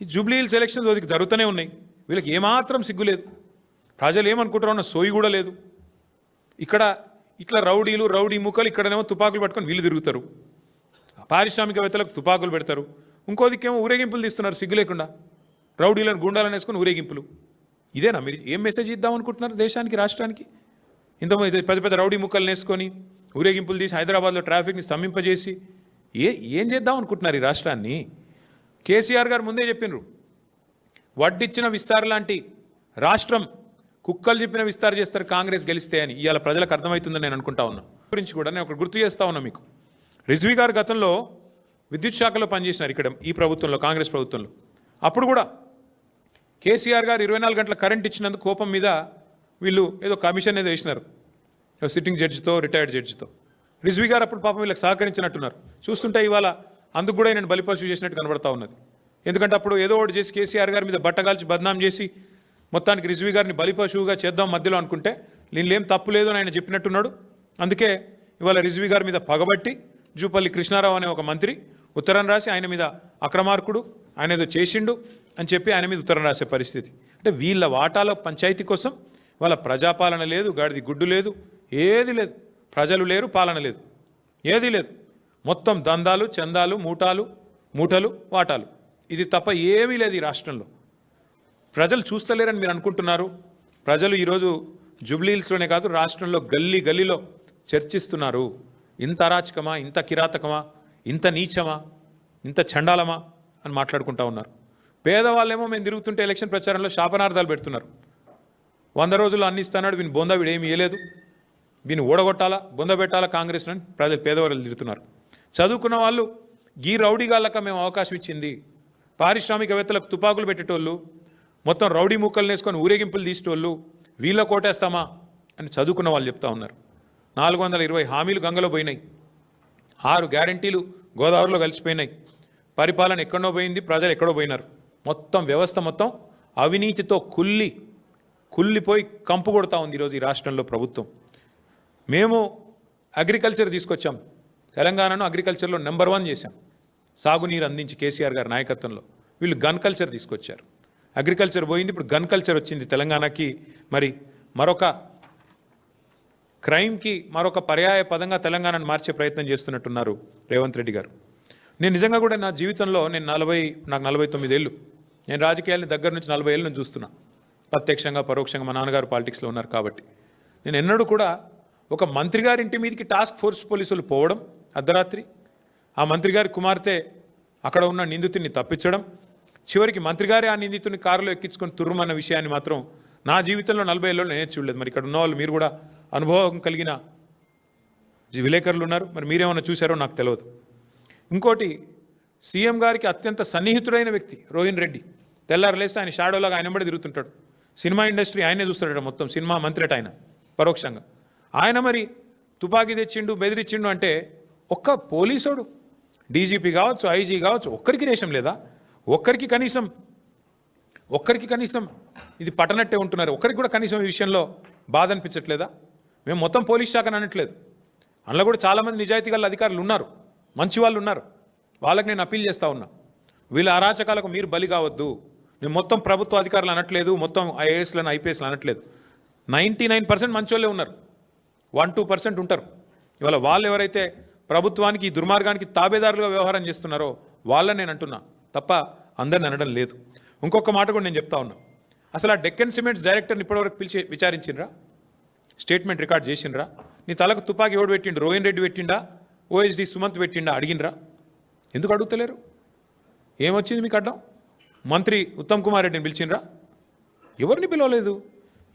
ఈ Jubilee hills elections వీళ్ళకి జరుగుతూనే ఉన్నాయి. వీళ్ళకి ఏమాత్రం సిగ్గు లేదు. ప్రజలు ఏమనుకుంటారో అన్న సోయి కూడా లేదు. ఇక్కడ ఇట్లా రౌడీలు రౌడీ ముక్కలు ఇక్కడనేమో తుపాకులు పట్టుకొని వీళ్ళు తిరుగుతారు. పారిశ్రామికవేత్తలకు తుపాకులు పెడతారు. ఇంకో దిక్కేమో ఊరేగింపులు తీస్తున్నారు సిగ్గు లేకుండా. రౌడీలను గుండాలను వేసుకొని ఊరేగింపులు. ఇదేనా? మీరు ఏం మెసేజ్ ఇద్దాం అనుకుంటున్నారు దేశానికి రాష్ట్రానికి? ఇంత పెద్ద పెద్ద రౌడీ ముక్కలు వేసుకొని ఊరేగింపులు తీసి హైదరాబాద్లో ట్రాఫిక్ని స్తంభింపజేసి ఏ ఏం చేద్దాం అనుకుంటున్నారు ఈ రాష్ట్రాన్ని? కేసీఆర్ గారు ముందే చెప్పినారు. వడ్డిచ్చిన విస్తార్ లాంటి రాష్ట్రం కుక్కలు చెప్పిన విస్తార్ చేస్తారు కాంగ్రెస్ గెలిస్తే అని ఇవాళ ప్రజలకు అర్థమవుతుందని నేను అనుకుంటా ఉన్నా. గురించి కూడా నేను ఒకటి గుర్తు చేస్తా ఉన్నా మీకు. రిజ్వీ గారు గతంలో విద్యుత్ శాఖలో పనిచేసినారు ఇక్కడ ఈ ప్రభుత్వంలో కాంగ్రెస్ ప్రభుత్వంలో. అప్పుడు కూడా కేసీఆర్ గారు ఇరవై నాలుగు గంటల కరెంట్ ఇచ్చినందుకు కోపం మీద వీళ్ళు ఏదో కమిషన్ ఏదో వేసినారు. సిట్టింగ్ జడ్జితో రిటైర్డ్ జడ్జితో. రిజ్వీ గారు అప్పుడు పాపం వీళ్ళకి సహకరించినట్టున్నారు. చూస్తుంటే ఇవాళ అందుకు కూడా నేను బలిపశు చేసినట్టు కనబడతా ఉన్నది. ఎందుకంటే అప్పుడు ఏదో ఒకటి చేసి కేసీఆర్ గారి మీద బట్టగాల్చి బద్నాం చేసి మొత్తానికి రిజ్వీ గారిని బలిపశువుగా చేద్దాం మధ్యలో అనుకుంటే దీనిలో ఏం తప్పు లేదు అని ఆయన చెప్పినట్టున్నాడు. అందుకే ఇవాళ రిజ్వీ గారి మీద పగబట్టి జూపల్లి కృష్ణారావు అనే ఒక మంత్రి ఉత్తరం రాసి ఆయన మీద అక్రమార్కుడు ఆయన ఏదో చేసిండు అని చెప్పి ఆయన మీద ఉత్తరం రాసే పరిస్థితి. అంటే వీళ్ళ వాటాల పంచాయతీ కోసం వాళ్ళ ప్రజాపాలన లేదు గాడిది గుడ్డు లేదు ఏది లేదు. ప్రజలు లేరు పాలన లేదు. ఏదీ లేదు. మొత్తం దందాలు చందాలు మూటాలు మూటలు వాటాలు. ఇది తప్ప ఏమీ లేదు ఈ రాష్ట్రంలో. ప్రజలు చూస్తలేరని మీరు అనుకుంటున్నారు. ప్రజలు ఈరోజు జూబ్లీహిల్స్లోనే కాదు రాష్ట్రంలో గల్లీ గల్లీలో చర్చిస్తున్నారు. ఇంత అరాచకమా ఇంత కిరాతకమా ఇంత నీచమా ఇంత చండాలమా అని మాట్లాడుకుంటా ఉన్నారు. పేదవాళ్ళేమో మేము తిరుగుతుంటే ఎలక్షన్ ప్రచారంలో శాపనార్థాలు పెడుతున్నారు. వంద రోజులు అన్ని ఇస్తున్నాడు వీని బొంద వీడేమి ఇవ్వలేదు వీని ఓడగొట్టాలా బొంద పెట్టాలా కాంగ్రెస్ అని ప్రజలు పేదవాళ్ళు తిరుగుతున్నారు చదువుకున్న వాళ్ళు గీ రౌడీగాళ్ళక మేము అవకాశం ఇచ్చింది. పారిశ్రామికవేత్తలకు తుపాకులు పెట్టేటోళ్ళు మొత్తం రౌడీ ముక్కలు వేసుకొని ఊరేగింపులు తీసేటోళ్ళు వీళ్ళ కోటేస్తామా? అని చదువుకున్న వాళ్ళు చెప్తా ఉన్నారు. నాలుగు వందల ఇరవై హామీలు గంగలో పోయినాయి. ఆరు గ్యారంటీలు గోదావరిలో కలిసిపోయినాయి. పరిపాలన ఎక్కడో పోయింది ప్రజలు ఎక్కడో పోయినారు. మొత్తం వ్యవస్థ మొత్తం అవినీతితో కుల్లి కుల్లిపోయి కంపు కొడతా ఉంది ఈరోజు ఈ రాష్ట్రంలో ప్రభుత్వం. మేము అగ్రికల్చర్ తీసుకొచ్చాం. తెలంగాణను అగ్రికల్చర్లో నెంబర్ వన్ చేశాం. సాగునీరు అందించి కేసీఆర్ గారి నాయకత్వంలో. వీళ్ళు గన్ కల్చర్ తీసుకొచ్చారు. అగ్రికల్చర్ పోయింది ఇప్పుడు గన్ కల్చర్ వచ్చింది తెలంగాణకి. మరి మరొక క్రైమ్కి మరొక పర్యాయ పదంగా తెలంగాణను మార్చే ప్రయత్నం చేస్తున్నట్టున్నారు రేవంత్ రెడ్డి గారు. నేను నిజంగా కూడా నా జీవితంలో నేను నలభై నాకు నలభై తొమ్మిది ఏళ్ళు. నేను రాజకీయాలని దగ్గర నుంచి నలభై ఏళ్ళు నుంచి చూస్తున్నా. ప్రత్యక్షంగా పరోక్షంగా మా నాన్నగారు పాలిటిక్స్లో ఉన్నారు కాబట్టి. నేను ఎన్నడూ కూడా ఒక మంత్రి గారి ఇంటి మీదకి టాస్క్ ఫోర్స్ పోలీసులు పోవడం అర్ధరాత్రి ఆ మంత్రి గారి కుమార్తె అక్కడ ఉన్న నిందితుడిని తప్పించడం చివరికి మంత్రి గారే ఆ నిందితుని కారులో ఎక్కించుకొని తుర్రుమన్న విషయాన్ని మాత్రం నా జీవితంలో నలభై ఏళ్ళలో నేనే చూడలేదు. మరి ఇక్కడ ఉన్న వాళ్ళు మీరు కూడా అనుభవం కలిగిన విలేకరులు ఉన్నారు. మరి మీరేమన్నా చూశారో నాకు తెలియదు ఇంకోటి సీఎం గారికి అత్యంత సన్నిహితుడైన వ్యక్తి రోహిన్ రెడ్డి. తెల్లారలేస్తే ఆయన షాడోలాగా ఆయన వెంబడి తిరుగుతుంటాడు. సినిమా ఇండస్ట్రీ ఆయనే చూస్తాడు మొత్తం సినిమా మంత్రి ఆయన పరోక్షంగా. ఆయన మరి తుపాకీ తెచ్చిండు బెదిరించిండు అంటే ఒక్క పోలీసోడు డీజీపీ కావచ్చు ఐజీ కావచ్చు ఒక్కరికి రేషం లేదా? ఒక్కరికి కనీసం ఒక్కరికి కనీసం ఇది పట్టనట్టే ఉంటున్నారు. ఒక్కరికి కూడా కనీసం ఈ విషయంలో బాధ అనిపించట్లేదా? మేము మొత్తం పోలీస్ శాఖను అనట్లేదు. అందులో కూడా చాలామంది నిజాయితీ గల అధికారులు ఉన్నారు. మంచి వాళ్ళు ఉన్నారు. వాళ్ళకి నేను అప్పీల్ చేస్తా ఉన్నా. వీళ్ళ అరాచకాలకు మీరు బలి కావద్దు. నేను మొత్తం ప్రభుత్వ అధికారులు అనట్లేదు. మొత్తం ఐఏఎస్లను ఐపీఎస్లు అనట్లేదు. నైంటీ నైన్ పర్సెంట్ మంచోళ్ళే ఉన్నారు. వన్ టూ పర్సెంట్ ఉంటారు. ఇవాళ వాళ్ళు ఎవరైతే ప్రభుత్వానికి ఈ దుర్మార్గానికి తాబేదారులుగా వ్యవహారం చేస్తున్నారో వాళ్ళని నేను అంటున్నా. తప్ప అందరిని అనడం లేదు. ఇంకొక మాట కూడా నేను చెప్తా ఉన్నా. అసలు ఆ డెక్కన్ సిమెంట్స్ డైరెక్టర్ని ఇప్పటివరకు పిలిచి విచారించిండ్రా? స్టేట్మెంట్ రికార్డ్ చేసిండ్రా? నీ తలకు తుపాకీ ఎవడు పెట్టిండు? రోహిన్ రెడ్డి పెట్టిండా? ఓఎస్డి సుమంత్ పెట్టిండా? అడిగినరా ఎందుకు అడుగుతలేరు? ఏమొచ్చింది మీకు అడ్డం మంత్రి ఉత్తమ్ కుమార్ రెడ్డిని పిలిచిండ్రా? ఎవరిని పిలవలేదు?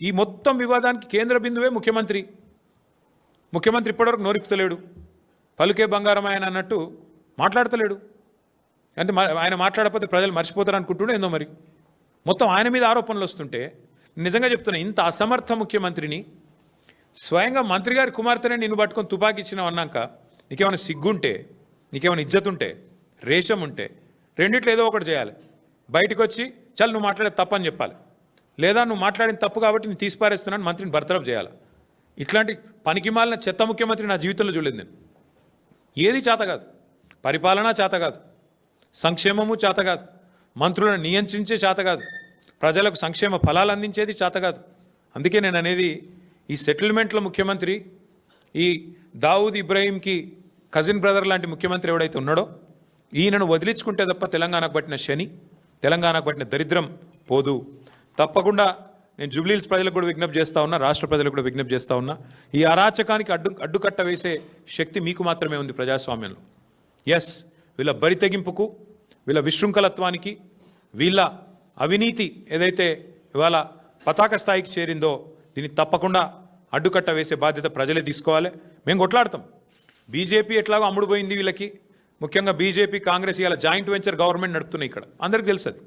ఈ మొత్తం వివాదానికి కేంద్ర బిందువే ముఖ్యమంత్రి. ముఖ్యమంత్రి ఇప్పటివరకు నోరిపుతలేడు పలుకే బంగారం ఆయన అన్నట్టు మాట్లాడతలేడు. అంటే మ- ఆయన మాట్లాడకపోతే ప్రజలు మర్చిపోతారు అనుకుంటుండే ఏందో మరి. మొత్తం ఆయన మీద ఆరోపణలు వస్తుంటే నిజంగా చెప్తున్నా ఇంత అసమర్థ ముఖ్యమంత్రిని స్వయంగా మంత్రి గారి కుమార్తెనే నిన్ను పట్టుకొని తుపాకీ ఇచ్చినావు అన్నాక నీకేమైనా సిగ్గుంటే నీకేమైనా ఇజ్జతుంటే రేషం ఉంటే రెండిట్లో ఏదో ఒకటి చేయాలి. బయటకు వచ్చి చల్ నువ్వు మాట్లాడే తప్పని చెప్పాలి. లేదా నువ్వు మాట్లాడిన తప్పు కాబట్టి నేను తీసిపారేస్తున్నాను మంత్రిని బర్తరఫ్ చేయాలి. ఇట్లాంటి పనికిమాలిన చెత్త ముఖ్యమంత్రి నా జీవితంలో చూడలేదు నేను. ఏది చేత కాదు. పరిపాలన చేత కాదు. సంక్షేమము చేత కాదు. మంత్రులను నియంత్రించే చేత కాదు. ప్రజలకు సంక్షేమ ఫలాలు అందించేది చేత కాదు. అందుకే నేను అనేది ఈ సెటిల్మెంట్ల ముఖ్యమంత్రి ఈ దావూద్ ఇబ్రాహీంకి కజిన్ బ్రదర్ లాంటి ముఖ్యమంత్రి ఎవడైతే ఉన్నాడో ఈయనను వదిలించుకుంటే తప్ప తెలంగాణకు పట్టిన శని తెలంగాణకు పట్టిన దరిద్రం పోదు. తప్పకుండా నేను జూబ్లీహిల్స్ ప్రజలకు కూడా విజ్ఞప్తి చేస్తా ఉన్నా రాష్ట్ర ప్రజలకు కూడా విజ్ఞప్తి చేస్తా ఉన్నా ఈ అరాచకానికి అడ్డు అడ్డుకట్ట వేసే శక్తి మీకు మాత్రమే ఉంది ప్రజాస్వామ్యంలో. ఎస్ వీళ్ళ బరి తెగింపుకు వీళ్ళ విశృంఖలత్వానికి వీళ్ళ అవినీతి ఏదైతే ఇవాళ పతాక స్థాయికి చేరిందో దీన్ని తప్పకుండా అడ్డుకట్ట వేసే బాధ్యత ప్రజలే తీసుకోవాలి. మేము కొట్లాడతాం. బీజేపీ ఎట్లాగో అమ్ముడుపోయింది వీళ్ళకి. ముఖ్యంగా బీజేపీ కాంగ్రెస్ ఇవాళ జాయింట్ వెంచర్ గవర్నమెంట్ నడుపుతున్నాయి ఇక్కడ. అందరికీ తెలుసు అది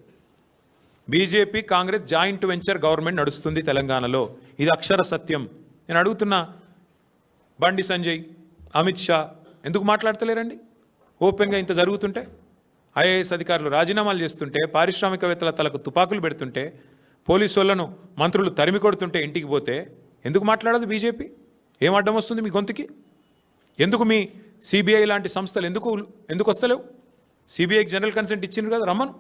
BJP Congress joint venture government నడుస్తుంది తెలంగాణలో. ఇది అక్షర సత్యం. నేను అడుగుతున్నా బండి సంజయ్ అమిత్ షా ఎందుకు మాట్లాడతలేరండి? ఓపెన్గా ఇంత జరుగుతుంటే ఐఏఎస్ అధికారులు రాజీనామాలు చేస్తుంటే పారిశ్రామికవేత్తల తలకు తుపాకులు పెడుతుంటే పోలీసు వాళ్ళను మంత్రులు తరిమి కొడుతుంటే ఇంటికి పోతే ఎందుకు మాట్లాడదు బీజేపీ? ఏం అడ్డం వస్తుంది మీ గొంతుకి? ఎందుకు మీ సిబిఐ లాంటి సంస్థలు ఎందుకు ఎందుకు వస్తలేవు? సిబిఐకి జనరల్ కన్సెంట్ ఇచ్చిండ్రు కదా రమ్మను.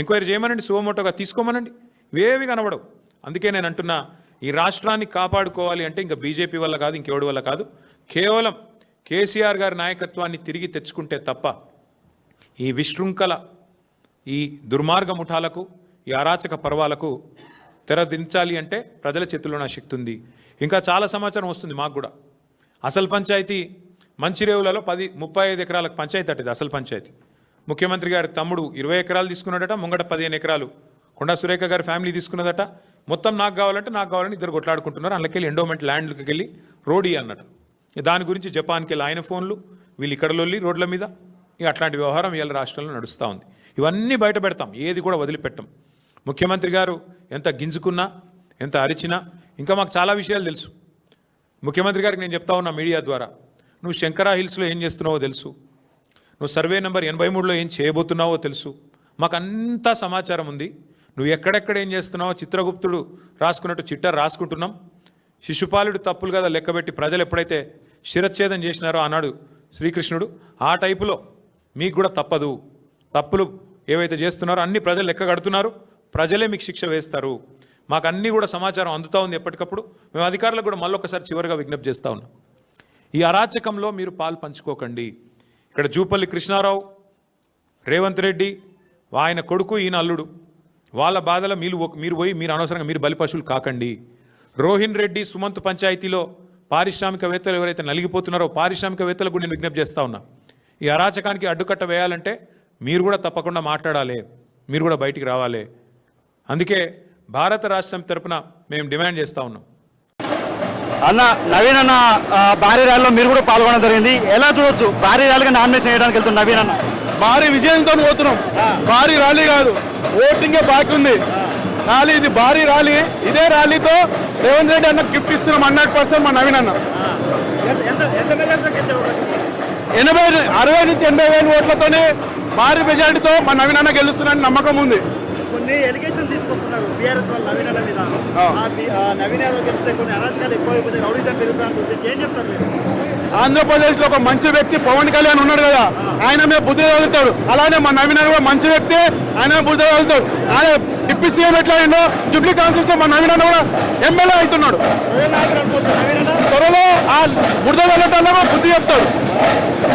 ఎంక్వైరీ చేయమనండి సువమోటోగా తీసుకోమనండి. ఇవేవి కనబడవు. అందుకే నేను అంటున్నా ఈ రాష్ట్రాన్ని కాపాడుకోవాలి అంటే ఇంకా బీజేపీ వల్ల కాదు ఇంకెవడి వల్ల కాదు. కేవలం కేసీఆర్ గారి నాయకత్వాన్ని తిరిగి తెచ్చుకుంటే తప్ప ఈ విశృంఖల ఈ దుర్మార్గ ముఠాలకు ఈ అరాచక పర్వాలకు తెరదించాలి అంటే ప్రజల చేతుల్లో నా శక్తి ఉంది. ఇంకా చాలా సమాచారం వస్తుంది మాకు కూడా. అసలు పంచాయతీ మంచిరేవులలో పది ముప్పై ఐదు ఎకరాలకు పంచాయతీ అట్టది అసలు పంచాయతీ. ముఖ్యమంత్రి గారి తమ్ముడు ఇరవై ఎకరాలు తీసుకున్నాడట ముంగట పదిహేను ఎకరాలు. కొండా సురేఖ గారి ఫ్యామిలీ తీసుకున్నదట. మొత్తం నాకు కావాలంటే నాకు కావాలని ఇద్దరు కొట్లాడుకుంటున్నారు. అందులోకెళ్ళి ఎండోమెంట్ ల్యాండ్కి వెళ్ళి రోడీ అన్నట దాని గురించి జపాన్కి వెళ్ళి ఆయన ఫోన్లు వీళ్ళు ఇక్కడలోళ్ళి రోడ్ల మీద. ఇక అట్లాంటి వ్యవహారం ఇవాళ రాష్ట్రంలో నడుస్తూ ఉంది. ఇవన్నీ బయట పెడతాం ఏది కూడా వదిలిపెట్టం. ముఖ్యమంత్రి గారు ఎంత గింజుకున్నా ఎంత అరిచినా ఇంకా మాకు చాలా విషయాలు తెలుసు. ముఖ్యమంత్రి గారికి నేను చెప్తా ఉన్నా మీడియా ద్వారా. నువ్వు శంకరా హిల్స్లో ఏం చేస్తున్నావో తెలుసు. నువ్వు సర్వే నెంబర్ ఎనభై మూడులో ఏం చేయబోతున్నావో తెలుసు. మాకు అంతా సమాచారం ఉంది. నువ్వు ఎక్కడెక్కడ ఏం చేస్తున్నావో చిత్రగుప్తుడు రాసుకున్నట్టు చిట్ట రాసుకుంటున్నాం. శిశుపాలుడు తప్పులు కదా లెక్కబెట్టి ప్రజలు ఎప్పుడైతే శిరచ్ఛేదం చేసినారో ఆనాడు శ్రీకృష్ణుడు ఆ టైపులో మీకు కూడా తప్పదు. తప్పులు ఏవైతే చేస్తున్నారో అన్ని ప్రజలు లెక్క కడుతున్నారు. ప్రజలే మీకు శిక్ష వేస్తారు. మాకు అన్నీ కూడా సమాచారం అందుతూ ఉంది ఎప్పటికప్పుడు. మేము అధికారులకు కూడా మళ్ళొకసారి చివరిగా విజ్ఞప్తి చేస్తా ఉన్నాం. ఈ అరాచకంలో మీరు పాలు పంచుకోకండి. ఇక్కడ జూపల్లి కృష్ణారావు రేవంత్ రెడ్డి ఆయన కొడుకు ఈయన అల్లుడు. వాళ్ళ బాధల మీరు మీరు పోయి మీరు అనవసరంగా మీరు బలిపశువులు కాకండి. రోహిన్ రెడ్డి సుమంత్ పంచాయతీలో పారిశ్రామికవేత్తలు ఎవరైతే నలిగిపోతున్నారో పారిశ్రామికవేత్తలకు కూడా నేను విజ్ఞప్తి చేస్తా ఉన్నా. ఈ అరాచకానికి అడ్డుకట్ట వేయాలంటే మీరు కూడా తప్పకుండా మాట్లాడాలి. మీరు కూడా బయటికి రావాలి. అందుకే భారత రాష్ట్రం తరపున మేము డిమాండ్ చేస్తూ ఉన్నాం. అన్న నవీన్ అన్న భారీ ర్యాలీలో మీరు కూడా పాల్గొనడం జరిగింది. ఎలా చూడొచ్చు? భారీ ర్యాలీగా నామినేషన్ చేయడానికి వెళ్తున్న నవీన్ అన్న. భారీ విజయంతో పోతున్నాం. భారీ ర్యాలీ కాదు. ఓటింగే బాకీ ఉంది. ర్యాలీ ఇది భారీ ర్యాలీ. ఇదే ర్యాలీతో రేవంత్ రెడ్డి అన్న గిఫ్ట్ ఇస్తున్నాం హండ్రెడ్ పర్సెంట్ మా నవీన్ అన్న. ఎనభై అరవై నుంచి ఎనభై వేల ఓట్లతోనే భారీ మెజారిటీతో మా నవీన్ అన్న గెలుస్తున్నాడని నమ్మకం ఉంది. బీఆర్ఎస్ వాళ్ళ నవీన్ అన్న మీద. ఆ. నవీన్ యాదవ్ గెలిస్తే కొన్ని అరాచకాలు ఎక్కువైపోతే రౌడీజం పెరుగుతా ఉంటుంది ఏం చెప్తారు మీరు? ఆంధ్రప్రదేశ్లో ఒక మంచి వ్యక్తి పవన్ కళ్యాణ్ ఉన్నాడు కదా ఆయన మీద బుద్ధి తగులుతాడు. అలానే మా నవీన్ కూడా మంచి వ్యక్తి ఆయన బుద్ధి తగులుతాడు. ఆయన డిప్యూటీ సీఎం ఎట్లా అయిందో జుబ్లీ కాన్స్టిట్యూషన్లో మా నవీన్ కూడా ఎమ్మెల్యే అవుతున్నాడు. త్వరలో ఆ బురద వెళ్ళటాల్లో బుద్ధి చెప్తాడు.